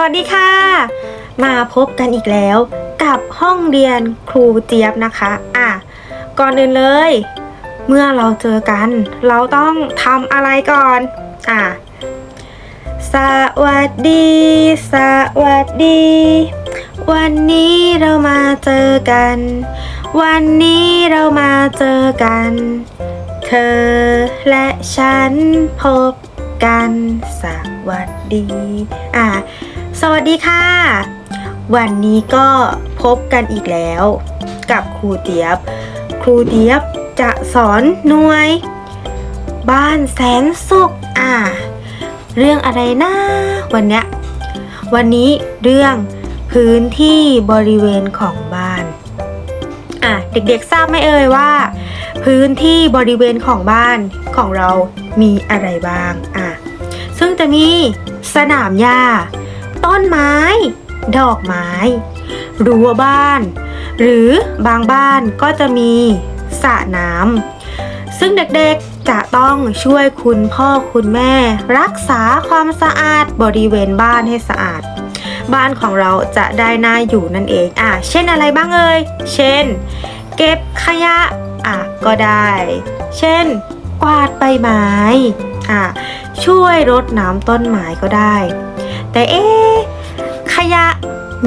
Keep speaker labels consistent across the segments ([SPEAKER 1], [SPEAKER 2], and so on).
[SPEAKER 1] วัสดีค่ะ มาพบกันอีกแล้ว กับห้องเรียนครูเจี๊ยบนะคะ อะ ก่อนอื่นเลย เมื่อเราเจอกัน เราต้องทำอะไรก่อน อะ สวัสดี สวัสดี วันนี้เรามาเจอกัน วันนี้เรามาเจอกัน เธอและฉันพบกันสวัสดี อะ สวัสดีค่ะ วันนี้ก็พบกันอีกแล้ว กับครูเจี๊ยบ ครูเจี๊ยบจะสอนหน่วย บ้านแสนสุขอะเรื่องอะไรนะวันเนี้ยวันนี้เรื่องพื้นที่บริเวณของบ้านอะเด็กๆทราบไหมเอ่ยว่า พื้นที่บริเวณของบ้านของเรามีอะไรบ้างอะซึ่งจะมีสนามหญ้า ต้นไม้ ดอกไม้ รั้วบ้าน หรือบางบ้านก็จะมีสระน้ำซึ่งเด็กๆจะต้องช่วยคุณพ่อคุณแม่ รักษาความสะอาดบริเวณบ้านให้สะอาด บ้านของเราจะได้น่าอยู่นั่นเองอะเช่นอะไรบ้างเอ่ยเช่น เก็บขยะอะก็ได้ เช่น กวาดใบไม้อะช่วยรดน้ำต้นไม้ก็ได้ แต่เอ๊ะขยะ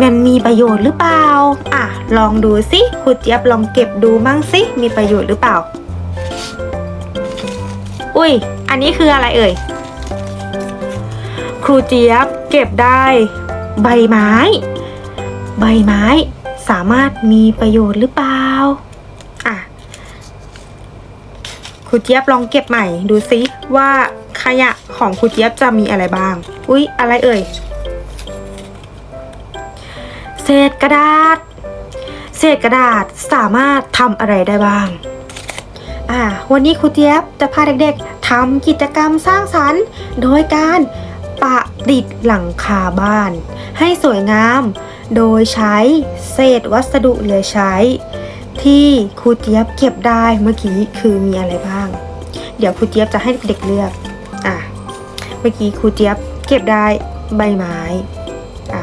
[SPEAKER 1] มันมีประโยชน์หรือเปล่า อะ ลองดูสิครูเจี๊ยบลองเก็บดูมั่งสิ มีประโยชน์หรือเปล่า อุ้ย อันนี้คืออะไรเอ่ย ครูเจี๊ยบเก็บได้ ใบไม้ ใบไม้สามารถมีประโยชน์หรือเปล่า อะ ครูเจี๊ยบลองเก็บใหม่ดูซิว่า ขยะของครูเจี๊ยบจะมีอะไรบ้าง อุ๊ย อะไรเอ่ย เศษกระดาษ เศษกระดาษสามารถทำอะไรได้บ้าง อ่า วันนี้ครูเจี๊ยบจะพาเด็กๆทำกิจกรรมสร้างสรรค์ โดยการประดิษฐ์หลังคาบ้าน ให้สวยงาม โดยใช้เศษวัสดุเหลือใช้ ที่ครูเจี๊ยบเก็บได้เมื่อกี้คือมีอะไรบ้าง เดี๋ยวครูเจี๊ยบจะให้เด็กเลือก อะเมื่อกี้ครูเจี๊ยบเก็บได้ใบไม้อะ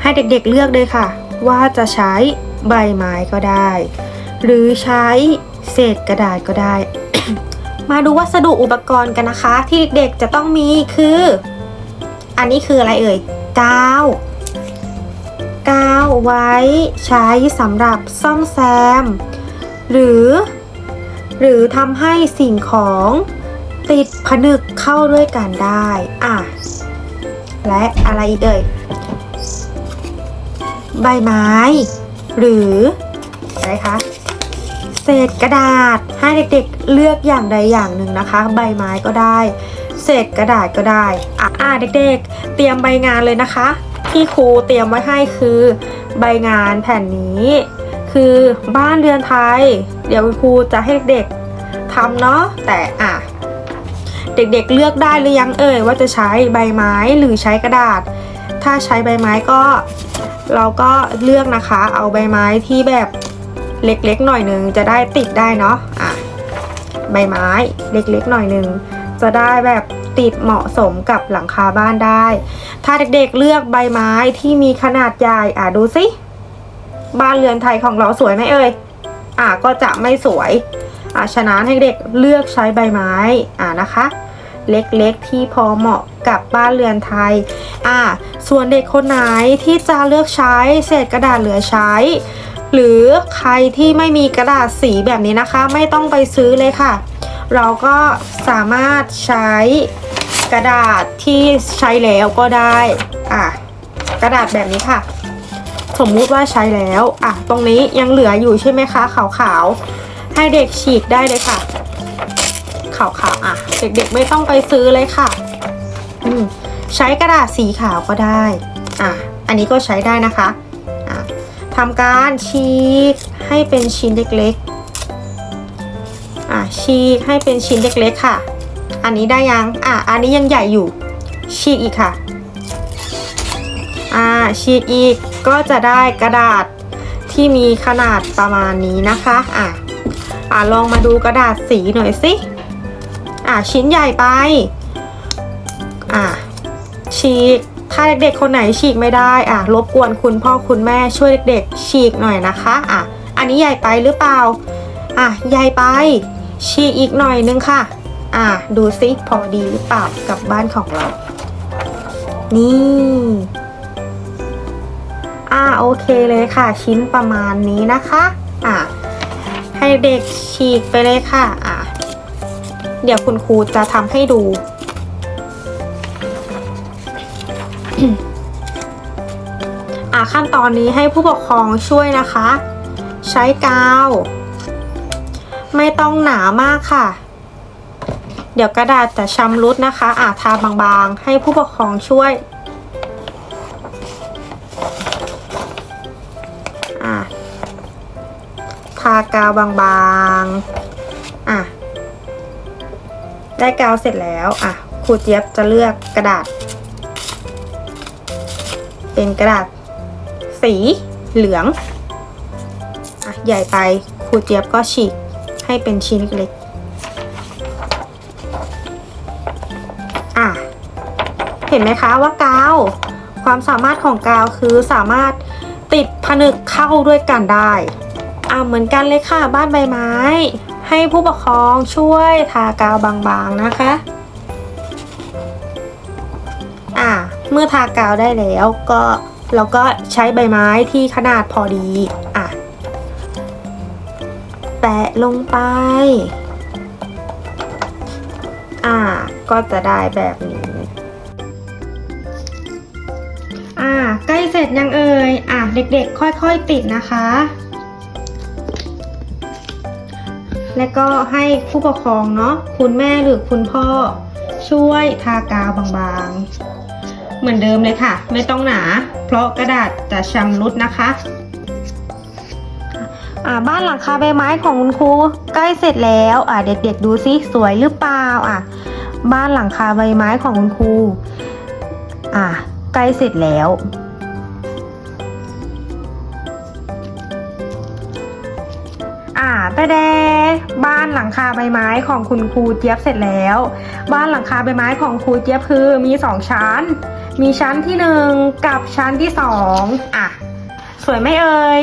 [SPEAKER 1] ให้เด็กๆเลือกเลยค่ะ ว่าจะใช้ใบไม้ก็ได้ หรือใช้เศษกระดาษก็ได้ มาดูวัสดุอุปกรณ์กันนะคะ ที่เด็กๆจะต้องมีคือ อันนี้คืออะไรเอ่ยกาวกาวไว้ใช้สำหรับซ่อมแซม หรือ หรือทำให้สิ่งของ ติดผนึกเข้าด้วยกันได้ อะ และอะไรอีกเอ่ย ใบไม้ หรือ อะไรคะ เศษกระดาษ ให้เด็กๆเลือกอย่างใดอย่างหนึ่งนะคะ ใบไม้ก็ได้ เศษกระดาษก็ได้ อะอะเด็กๆ เตรียมใบงานเลยนะคะ ที่ครูเตรียมไว้ให้คือใบงานแผ่นนี้ คือบ้านเรือนไทย เดี๋ยวครูจะให้เด็กๆทำเนาะแต่อะ เด็กๆเลือกได้หรือยังเอ่ยว่าจะใช้ใบไม้หรือใช้กระดาษ ถ้าใช้ใบไม้ก็ เราก็เลือกนะคะ เอาใบไม้ที่แบบเล็กๆหน่อยหนึ่งจะได้ติดได้เนาะอะใบไม้เล็กๆหน่อยหนึ่งจะได้แบบติดเหมาะสมกับหลังคาบ้านได้ ถ้าเด็กๆเลือกใบไม้ที่มีขนาดใหญ่อะดูสิบ้านเรือนไทยของเราสวยไหมเอ่ยอะก็จะไม่สวย อะฉะนั้นให้เด็กเลือกใช้ใบไม้อะนะคะ เล็กๆที่พอเหมาะกับบ้านเรือนไทยอ่าส่วนเด็กคนไหนที่จะเลือกใช้เศษกระดาษเหลือใช้ หรือใครที่ไม่มีกระดาษสีแบบนี้นะคะ ไม่ต้องไปซื้อเลยค่ะ เราก็สามารถใช้กระดาษที่ใช้แล้วก็ได้อะกระดาษแบบนี้ค่ะ สมมุติว่าใช้แล้วอะตรงนี้ยังเหลืออยู่ใช่ไหมคะขาวๆ ให้เด็กฉีกได้เลยค่ะขาวๆอะ เด็กๆไม่ต้องไปซื้อเลยค่ะ อืมใช้กระดาษสีขาวก็ได้ อะ อันนี้ก็ใช้ได้นะคะ อะทำการฉีกให้เป็นชิ้นเล็กๆ อะฉีกให้เป็นชิ้นเล็กๆค่ะ อันนี้ได้ยัง อะ อันนี้ยังใหญ่อยู่ ฉีกอีกค่ะ อ่า ฉีกอีกก็จะได้กระดาษที่มีขนาดประมาณนี้นะคะ อะ อะลองมาดูกระดาษสีหน่อยสิ อะชิ้นใหญ่ไป อะฉีก ถ้าเด็กๆคนไหนฉีกไม่ได้ อะรบกวนคุณพ่อคุณแม่ช่วยเด็กๆ ฉีกหน่อยนะคะ อะ อันนี้ใหญ่ไปหรือเปล่า อะใหญ่ไป ฉีกอีกหน่อยนึงค่ะ อะดูซิพอดีหรือเปล่ากับบ้านของเรา นี่ อ่าโอเคเลยค่ะ ชิ้นประมาณนี้นะคะ อะ ให้เด็กฉีกไปเลยค่ะ อะ เดี๋ยวคุณครูจะทำให้ดู อะขั้นตอนนี้ให้ผู้ปกครองช่วยนะคะ ใช้กาว ไม่ต้องหนามากค่ะ เดี๋ยวกระดาษจะชำรุดนะคะ อะทาบางๆ ให้ผู้ปกครองช่วยากาวบางๆ อะ ได้กาวเสร็จแล้ว อะ ครูเจี๊ยบจะเลือกกระดาษ เป็นกระดาษ สีเหลือง อะ ใหญ่ไป ครูเจี๊ยบก็ฉีกให้เป็นชิ้นเล็กๆอะ เห็นไหมคะว่ากาว ความสามารถของกาวคือสามารถติดผนึกเข้าด้วยกันได้ อะเหมือนกันเลยค่ะ บ้านใบไม้ ให้ผู้ปกครองช่วยทากาวบางๆนะคะ อะเมื่อทากาวได้แล้วก็เราก็ใช้ใบไม้ที่ขนาดพอดี อะ แปะลงไป อ่า ก็จะได้แบบนี้อ่า ใกล้เสร็จยังเอ่ย อะ เด็กๆ ค่อยๆ ติดนะคะ และก็ให้ผู้ปกครองเนาะคุณแม่หรือคุณพ่อช่วยทากาวบางๆ เหมือนเดิมเลยค่ะ ไม่ต้องหนา เพราะกระดาษจะชำรุดนะคะอ่าบ้านหลังคาใบไม้ของคุณครูใกล้เสร็จแล้วอ่าเด็กๆดูซิสวยหรือเปล่าอะบ้านหลังคาใบไม้ของคุณครูอ่าใกล้เสร็จแล้ว แต่แดบ้านหลังคาใบไม้ของคุณครูเจี๊ยบเสร็จแล้ว บ้านหลังคาใบไม้ของครูเจี๊ยบคือมีสองชั้น มีชั้นที่หนึ่งกับชั้นที่สองอะ สวยไหมเอ่ย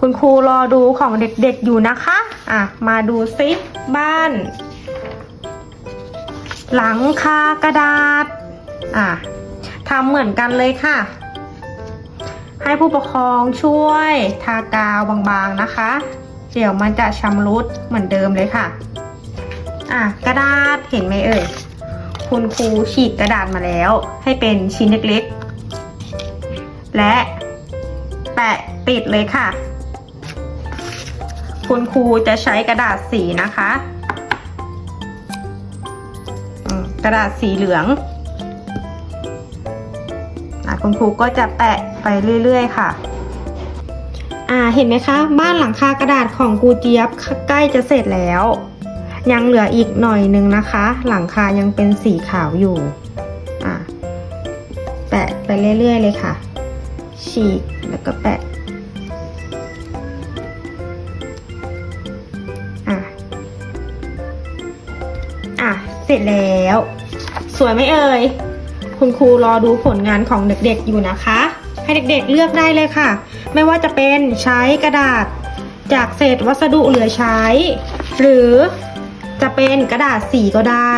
[SPEAKER 1] คุณครูรอดูของเด็กๆอยู่นะคะ อะ มาดูซิบ้าน หลังคากระดาษ อะทำเหมือนกันเลยค่ะให้ผู้ปกครองช่วยทากาวบางๆนะคะ เดี๋ยวมันจะชำรุดเหมือนเดิมเลยค่ะ อะกระดาษเห็นไหมเอ่ย คุณครูฉีกกระดาษมาแล้ว ให้เป็นชิ้นเล็กๆ และแปะติดเลยค่ะ คุณครูจะใช้กระดาษสีนะคะกระดาษสีเหลืองคุณครูก็จะแปะไปเรื่อย ๆ ค่ะ อ่าเห็นไหมคะ บ้านหลังคากระดาษของครูเจี๊ยบใกล้จะเสร็จแล้ว ยังเหลืออีกหน่อยนึงนะคะ หลังคายังเป็นสีขาวอยู่อ่าแปะไปเรื่อย ๆ เลยค่ะ ฉีกแล้วก็แปะอะอะเสร็จแล้ว สวยไหมเอ่ยคุณครูรอดูผลงานของเด็กๆอยู่นะคะ ให้เด็กๆเลือกได้เลยค่ะ ไม่ว่าจะเป็นใช้กระดาษจากเศษวัสดุเหลือใช้ หรือจะเป็นกระดาษสีก็ได้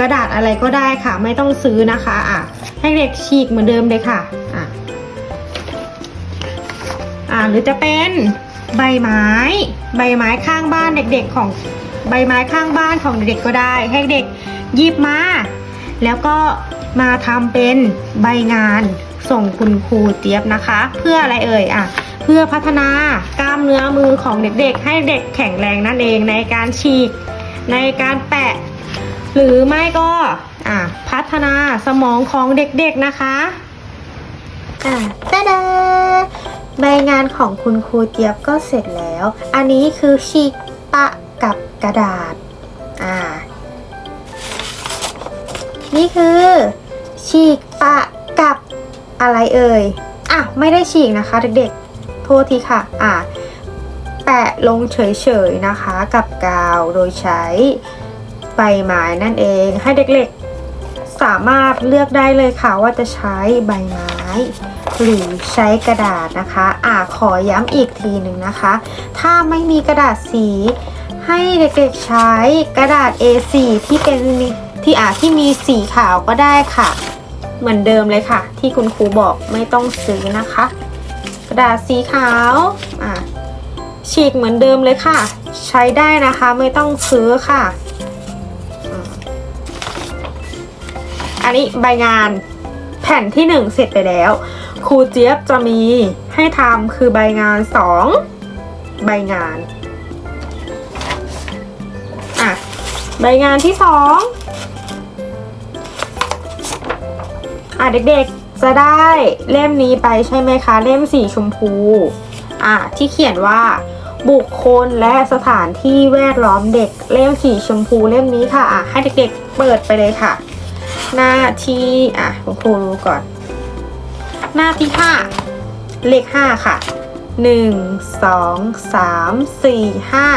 [SPEAKER 1] กระดาษอะไรก็ได้ค่ะ ไม่ต้องซื้อนะคะอะให้เด็กฉีกเหมือนเดิมเลยค่ะอะอ่าหรือจะเป็นใบไม้ ใบไม้ข้างบ้านเด็กๆของใบไม้ข้างบ้านของเด็กๆก็ได้ ให้เด็กหยิบมา แล้วก็มาทำเป็นใบงาน ส่งคุณครูเจี๊ยบนะคะ เพื่ออะไรเอ่ยอะเพื่อพัฒนากล้ามเนื้อมือของเด็กๆ ให้เด็กแข็งแรงนั่นเองในการฉีก ในการแปะ หรือไม่ก็อะพัฒนาสมองของเด็กๆนะคะอะตาดาใบงานของคุณครูเจี๊ยบก็เสร็จแล้ว อันนี้คือฉีกปะกับกระดาษอ่านี่คือฉีกปะ อะไรเอ่ย อะ ไม่ได้ฉีกนะคะเด็กๆ โทษทีค่ะ อะ แปะลงเฉยๆนะคะกับกาวโดยใช้ใบไม้นั่นเอง ให้เด็กๆ สามารถเลือกได้เลยค่ะว่าจะใช้ใบไม้ หรือใช้กระดาษนะคะ อ่าขอย้ำอีกทีหนึ่งนะคะ ถ้าไม่มีกระดาษสีให้เด็กๆใช้กระดาษ A4 ที่เป็นที่อ่าที่มีสีขาวก็ได้ค่ะ เหมือนเดิมเลยค่ะ ที่คุณครูบอกไม่ต้องซื้อนะคะ กระดาษสีขาวอ่าฉีกเหมือนเดิมเลยค่ะ ใช้ได้นะคะไม่ต้องซื้อค่ะ อันนี้ใบงานแผ่นที่หนึ่งเสร็จไปแล้ว ครูเจี๊ยบจะมีให้ทำคือใบงานสองใบงานอะใบงานที่ส อะเด็กๆ จะได้เล่มนี้ไปใช่ไหมคะ เล่มสีชมพู อะที่เขียนว่า บุคคลและสถานที่แวดล้อมเด็กเล่มสีชมพูเล่มนี้ค่ะ อะให้เด็กๆเปิดไปเลยค่ะ หน้าที่อะคุณครูรู้ก่อน หน้าที่ห้าเลขห้าค่ะหนึ่งสองสามสี่ห้า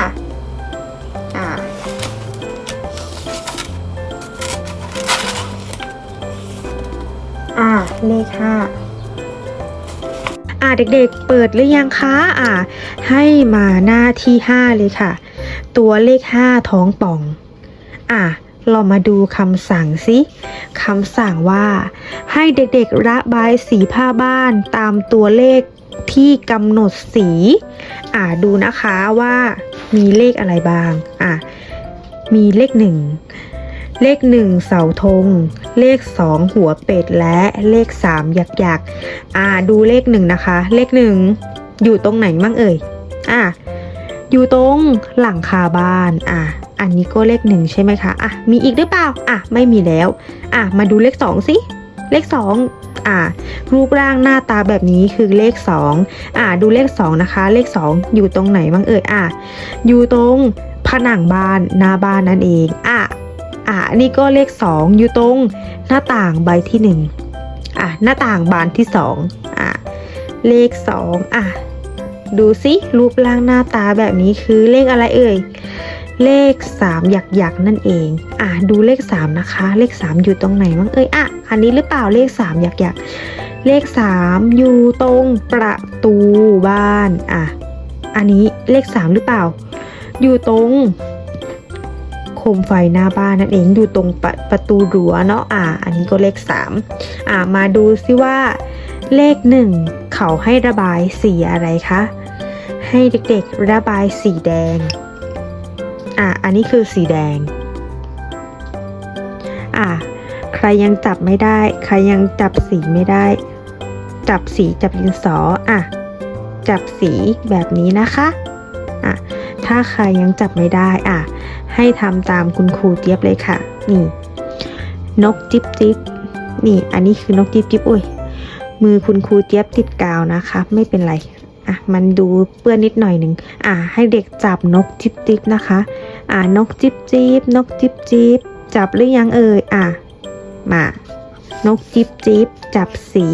[SPEAKER 1] เลขห้าอ่าเด็กๆเปิดหรือยังคะอ่า ให้มาหน้าที่ห้าเลยค่ะ ตัวเลขห้าท้องป่อง อ่าเรามาดูคำสั่งสิคำสั่งว่า ให้เด็กๆระบายสีผ้าบ้านตามตัวเลขที่กำหนดสี อ่าดูนะคะว่ามีเลขอะไรบ้าง อ่ามีเลขหนึ่ง เลขหนึ่งเสาธง เลขสองหัวเป็ดและเลขสามหยักหยักอ่าดูเลขหนึ่งนะคะ เลขหนึ่งอยู่ตรงไหนมั่งเอ่ยอ่าอยู่ตรงหลังคาบ้านอะอันนี้ก็เลขหนึ่งใช่ไหมคะอะมีอีกหรือเปล่าอะไม่มีแล้วอะมาดูเลขสองสิ เลขสองอะรูปร่างหน้าตาแบบนี้คือเลขสองอะดูเลขสองนะคะ เลขสองอยู่ตรงไหนบ้างเอ่ยอะอยู่ตรงผนังบ้านหน้าบ้านนั่นเอง อะ นี่ก็เลขสองอยู่ตรงหน้าต่างใบที่หนึ่งอะ หน้าต่างบานที่สองอะ เลขสองอะ ดูสิรูปร่างหน้าตาแบบนี้คือเลขอะไรเอ่ย เลข 3 หยักหยักนั่นเอง อะ ดูเลข 3 นะคะ เลข 3 อยู่ตรงไหนบ้างเอ่ย อะ อันนี้หรือเปล่าเลข 3 หยักหยักเลข 3 อยู่ตรงประตูบ้าน อะ อันนี้เลข 3 หรือเปล่า อยู่ตรง โคมไฟหน้าบ้านนั่นเองอยู่ตรงประประตูรั้วเนาะอะอันนี้ก็เลข 3 อะมาดูซิว่า เลขหนึ่งเขาให้ระบายสีอะไรคะให้เด็กๆระบายสีแดง อะ อันนี้คือสีแดง อะ ใครยังจับไม่ได้ ใครยังจับสีไม่ได้ จับสีจับดินสอ อะ จับสีแบบนี้นะคะ อะ ถ้าใครยังจับไม่ได้ อะ ให้ทำตามคุณครูเจี๊ยบเลยค่ะ นี่ นกจิ๊บจิ๊บนี่อันนี้คือนกจิ๊บจิ๊บอุ้ยมือคุณครูเจี๊ยบติดกาวนะคะ ไม่เป็นไรอะมันดูเปื้อนนิดหน่อยหนึ่งอะให้เด็กจับนกจิ๊บจิ๊บนะคะ อะนกจิ๊บจิ๊บนกจิ๊บจิ๊บจับหรือยังเอ่ยอะมานกจิ๊บจิ๊บจับสี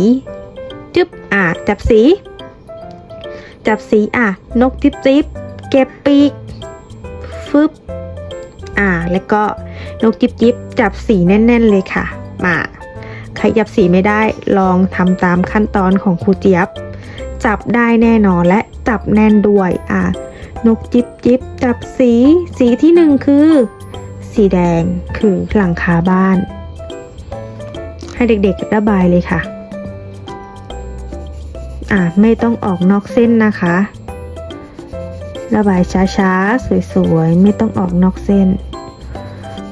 [SPEAKER 1] จึ๊บอะจับสี จับสีอะนกจิ๊บจิ๊บเก็บปีกฟึบ อะแล้วก็นกจิบจิบจับสีแน่น ๆ เลยค่ะ มาใครจับสีไม่ได้ลองทำตามขั้นตอนของครูเจี๊ยบ จับได้แน่นอนและจับแน่นด้วย อะนกจิบจิบจับสี สีที่หนึ่งคือ สีแดงคือหลังคาบ้าน ให้เด็กๆระบายเลยค่ะ อะไม่ต้องออกนอกเส้นนะคะ ระบายช้าๆ สวยๆ ไม่ต้องออกนอกเส้น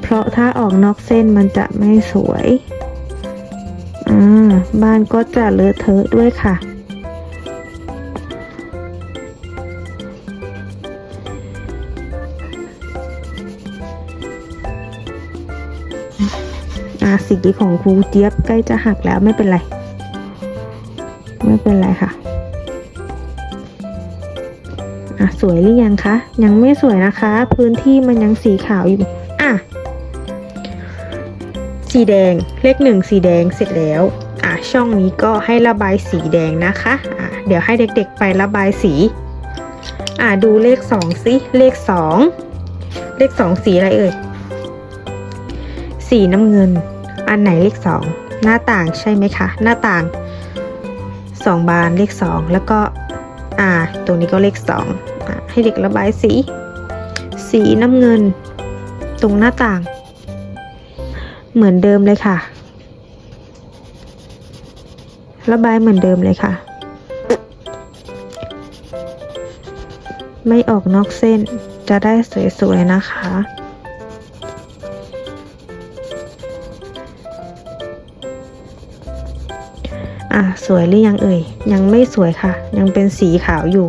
[SPEAKER 1] เพราะถ้าออกนอกเส้นมันจะไม่สวยอ่าบ้านก็จะเลอะเทอะด้วยค่ะอ่าสีของครูเจี๊ยบใกล้จะหักแล้วไม่เป็นไร ไม่เป็นไรค่ะ สวยหรือยังคะ ยังไม่สวยนะคะ พื้นที่มันยังสีขาวอยู่ อะ สีแดง เลขหนึ่งสีแดงเสร็จแล้ว อะ ช่องนี้ก็ให้ระบายสีแดงนะคะ อะ เดี๋ยวให้เด็กๆไประบายสี อะ ดูเลขสองสิ เลขสอง เลขสองสีอะไรเอ่ย สีน้ำเงิน อันไหนเลขสอง หน้าต่างใช่ไหมคะ หน้าต่างสองบานเลขสองแล้วก็อ่าตรงนี้ก็เลขสอง ให้เด็กระบายสี สีน้ำเงิน ตรงหน้าต่าง เหมือนเดิมเลยค่ะ ระบายเหมือนเดิมเลยค่ะ ไม่ออกนอกเส้นจะได้สวยๆนะคะอะสวยหรือยังเอ่ย ยังไม่สวยค่ะ ยังเป็นสีขาวอยู่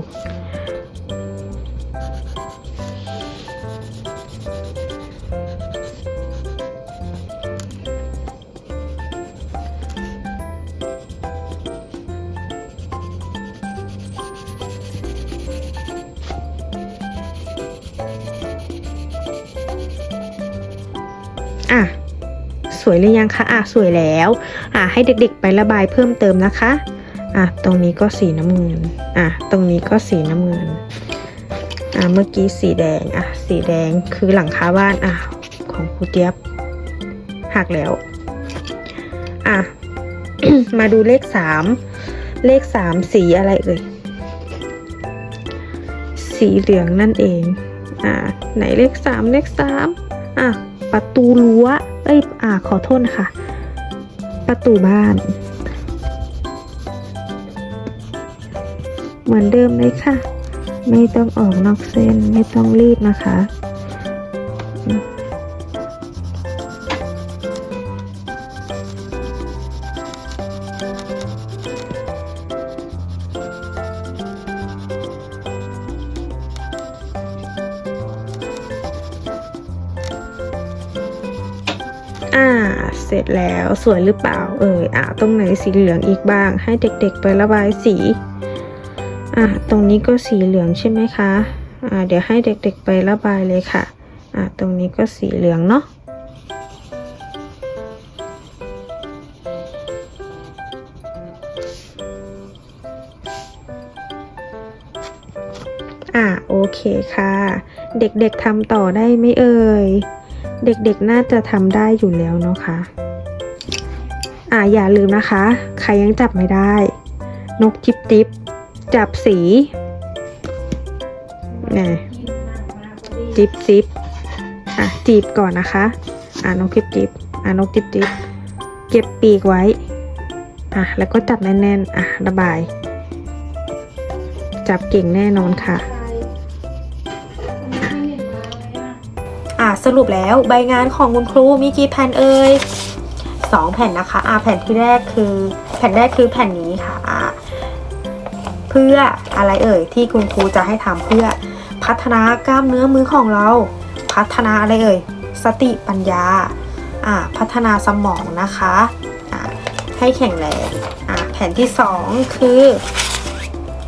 [SPEAKER 1] สวยหรือยังคะอะสวยแล้วอะให้เด็กๆไประบายเพิ่มเติมนะคะอะตรงนี้ก็สีน้ำเงินอะตรงนี้ก็สีน้ำเงินอะเมื่อกี้สีแดงอะสีแดงคือหลังคาบ้านอะของครูเจี๊ยบหักแล้วอะมาดูเลขสามเลขสามสีอะไรเอ่ยสีเหลืองนั่นเองอ่าไหนเลขสามเลขสามอะ ประตูรั้ว เอ้ย อ่า ขอโทษนะคะประตูบ้าน เหมือนเดิมเลยค่ะ ไม่ต้องออกนอกเส้น ไม่ต้องรีบนะคะ เสร็จแล้วสวยหรือเปล่า เอออ่าตรงไหนสีเหลืองอีกบ้าง ให้เด็กๆไประบายสีอะตรงนี้ก็สีเหลืองใช่ไหมคะอ่าเดี๋ยวให้เด็กๆไประบายเลยค่ะอะตรงนี้ก็สีเหลืองเนาะอะโอเคค่ะ เด็กๆทำต่อได้ไหมเอ่ย เด็กๆน่าจะทำได้อยู่แล้วเนาะค่ะอะอย่าลืมนะคะ ใครยังจับไม่ได้ นกจิบจิบจับสีนี่จิบจิบอะจีบก่อนนะคะ อะนกจิบจิบอะนกจิบจิบเก็บปีกไว้ อะแล้วก็จับแน่นๆ อะระบาย จับเก่งแน่นอนค่ะ อะสรุปแล้วใบงานของคุณครูมีกี่แผ่นเอ่ยสองแผ่นนะคะอะแผ่นที่แรกคือแผ่นแรกคือแผ่นนี้ค่ะอะเพื่ออะไรเอ่ยที่คุณครูจะให้ทำเพื่อพัฒนากล้ามเนื้อมือของเรา พัฒนาอะไรเอ่ยสติปัญญาอ่าพัฒนาสมองนะคะอ่าให้แข็งแรงอ่าแผ่นที่สองคือ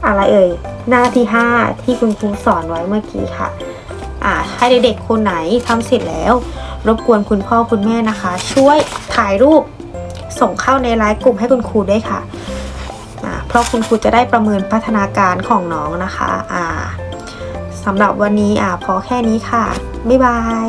[SPEAKER 1] อะไรเอ่ยหน้าที่ห้าที่คุณครูสอนไว้เมื่อกี้ค่ะ อ่าให้เด็กๆคนไหนทำเสร็จแล้ว รบกวนคุณพ่อคุณแม่นะคะ ช่วยถ่ายรูปส่งเข้าในไลน์กลุ่มให้คุณครูด้วยค่ะ เพราะคุณครูจะได้ประเมินพัฒนาการของน้องนะคะ อ่าสำหรับวันนี้อ่าพอแค่นี้ค่ะ บ๊ายบาย